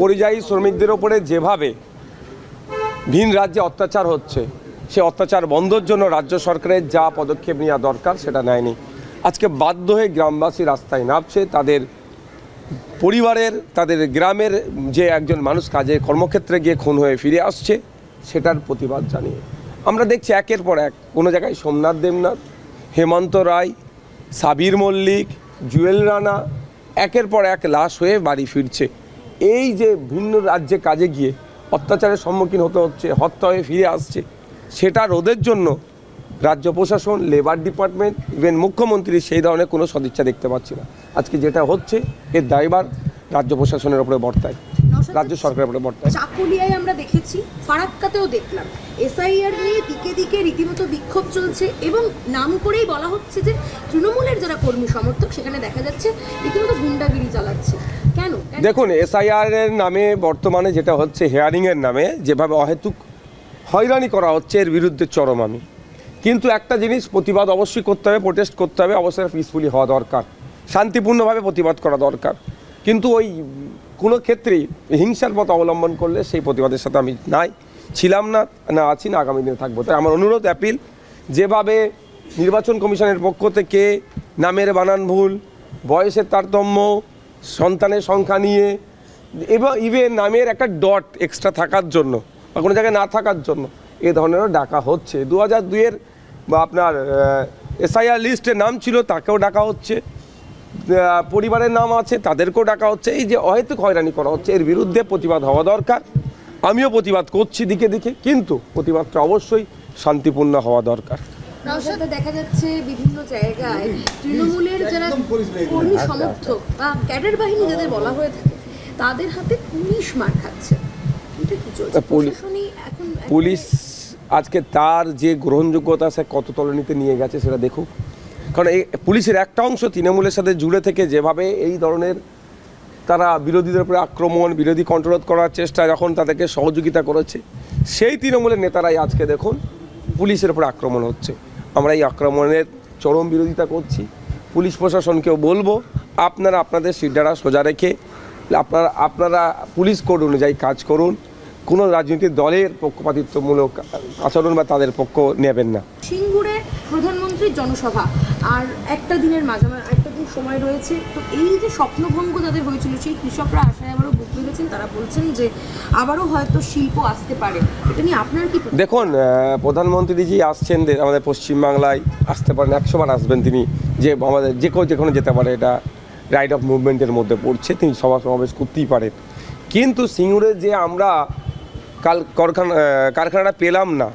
পরিযায়ী শ্রমিকদের ওপরে যেভাবে ভিন রাজ্যে অত্যাচার হচ্ছে, সে অত্যাচার বন্ধের জন্য রাজ্য সরকারের যা পদক্ষেপ নেওয়া দরকার সেটা নেয়নি। আজকে বাধ্য হয়ে গ্রামবাসী রাস্তায় নামছে, তাদের পরিবারের, তাদের গ্রামের যে একজন মানুষ কাজে কর্মক্ষেত্রে গিয়ে খুন হয়ে ফিরে আসছে, সেটার প্রতিবাদ জানিয়ে। আমরা দেখছি একের পর এক, কোনো জায়গায় সোমনাথ দেবনাথ, হেমন্ত রায়, সাবির মল্লিক, জুয়েল রানা, একের পর এক লাশ হয়ে বাড়ি ফিরছে। এই যে ভিন্ন রাজ্যে কাজে গিয়ে অত্যাচারের সম্মুখীন হতে হচ্ছে হত্যা হয়ে ফিরে আসছে, সেটা রোধের জন্য রাজ্য প্রশাসন লেবার ডিপার্টমেন্ট ইভেন মুখ্যমন্ত্রী সেই ধরনের কোনো সদিচ্ছা দেখতে পাচ্ছি না। আজকে যেটা হচ্ছে, এর দায়বার রাজ্য প্রশাসনের ওপরে বর্তায়। রাজ্য সরকারের বর্তায় চাকুলিয়ায় আমরা দেখেছি ফারাক্কাতেও দেখলাম। এসআইআর নিয়ে দিকে দিকে রীতিমতো বিক্ষোভ চলছে এবং নাম করেই বলা হচ্ছে যে তৃণমূলের যারা কর্মী সমর্থক সেখানে দেখা যাচ্ছে রীতিমতো গুন্ডাগিরি চালাচ্ছে। কেন? কেন? দেখুন এসআইআর এর নামে বর্তমানে যেটা হচ্ছে হেয়ারিংয়ের নামে যেভাবে অহেতুক হয়রানি করা হচ্ছে এর বিরুদ্ধে চরম আমি। কিন্তু একটা জিনিস প্রতিবাদ অবশ্যই করতে হবে প্রোটেস্ট করতে হবে অবশ্যই পিসফুলি হওয়া দরকার। শান্তিপূর্ণভাবে প্রতিবাদ করা দরকার। কিন্তু ওই কোনো ক্ষেত্রেই হিংসার পথ অবলম্বন করলে সেই প্রতিবাদের সাথে আমি নাই, ছিলাম না না আছি, না আগামী দিনে থাকব। তাই আমার অনুরোধ, অ্যাপিল, যেভাবে নির্বাচন কমিশনের পক্ষ থেকে নামের বানান ভুল, বয়সের তারতম্য, সন্তানের সংখ্যা নিয়ে, এবং ইভেন নামের একটা ডট এক্সট্রা থাকার জন্য, বা কোনো জায়গায় না থাকার জন্য, এ ধরনেরও ডাকা হচ্ছে। দু হাজার দুইয়ের বা আপনার এসআইআর লিস্টে নাম ছিল, তাকেও ডাকা হচ্ছে। পরিবারের নাম আছে তাদেরকেও ডাকা হচ্ছে। এই যে অহেতুক হয়রানি করা হচ্ছে এর বিরুদ্ধে প্রতিবাদ হওয়া দরকার। আমিও প্রতিবাদ করছি দিকে দিকে কিন্তু প্রতিবাদটা অবশ্যই শান্তিপূর্ণ হওয়া দরকার। নওশাদে দেখা যাচ্ছে বিভিন্ন জায়গায় তৃণমূলের যারা কর্মী সমর্থক বা ক্যাডার বাহিনী যাদের বলা হয়ে থাকে তাদের হাতে পুলিশ মার খাচ্ছে। এটা কি চলছে? তা পুলি- প্রশাসনই এখন পুলিশ আজকে তার যে গ্রহণযোগ্যতা সে কত তলনিতে নিয়ে গেছে সেটা দেখুক। কারণ এই পুলিশের একটা অংশ তৃণমূলের সাথে জুড়ে থেকে যেভাবে এই ধরনের তারা বিরোধীদের উপরে আক্রমণ, বিরোধী কন্ট্রোল করার চেষ্টা যখন তাদেরকে সহযোগিতা করেছে, সেই তৃণমূলের নেতারাই আজকে দেখুন পুলিশের উপরে আক্রমণ হচ্ছে। আমরা এই আক্রমণের চরম বিরোধিতা করছি। পুলিশ প্রশাসনকেও বলব, আপনারা আপনাদের সিডারা সোজা রেখে আপনারা আপনারা পুলিশ কোড অনুযায়ী কাজ করুন। কোনো রাজনৈতিক দলের পক্ষপাতিত্বমূলক আচরণ বা তাদের পক্ষ নেবেন না। সিঙ্গুরে প্রধানমন্ত্রীর জনসভা। আর একটা দিনের মাঝামাঝি একটা দিন সময় রয়েছে। তো এই যে স্বপ্নভঙ্গ যাদের হয়েছিল, সেই কৃষকরা আশায় আবারও বুক বেঁধেছেন। তারা বলছেন যে আবারও হয়তো শিল্প আসতে পারে। এটা নিয়ে আপনার কি দেখুন প্রধানমন্ত্রীজি আসছেন আমাদের পশ্চিমবাংলায়। আসতে পারেন, একশো বার আসবেন তিনি। যে আমাদের যে কেউ যেখানে যেতে পারে, এটা রাইট অফ মুভমেন্টের মধ্যে পড়ছে। তিনি সভা সমাবেশ করতেই পারেন। কিন্তু সিঙ্গুরে যে আমরা কাল কারখানা কারখানাটা পেলাম না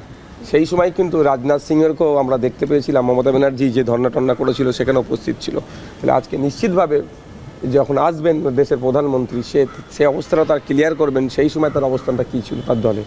সেই সময় কিন্তু রাজনাথ সিংয়েরকেও আমরা দেখতে পেয়েছিলাম, মমতা ব্যানার্জি যে ধর্না টন্না করেছিল সেখানে উপস্থিত ছিল। তাহলে আজকে নিশ্চিতভাবে যখন আসবেন দেশের প্রধানমন্ত্রী, সে সে অবস্থাটা তার ক্লিয়ার করবেন, সেই সময় তার অবস্থানটা কী ছিল তার দলে?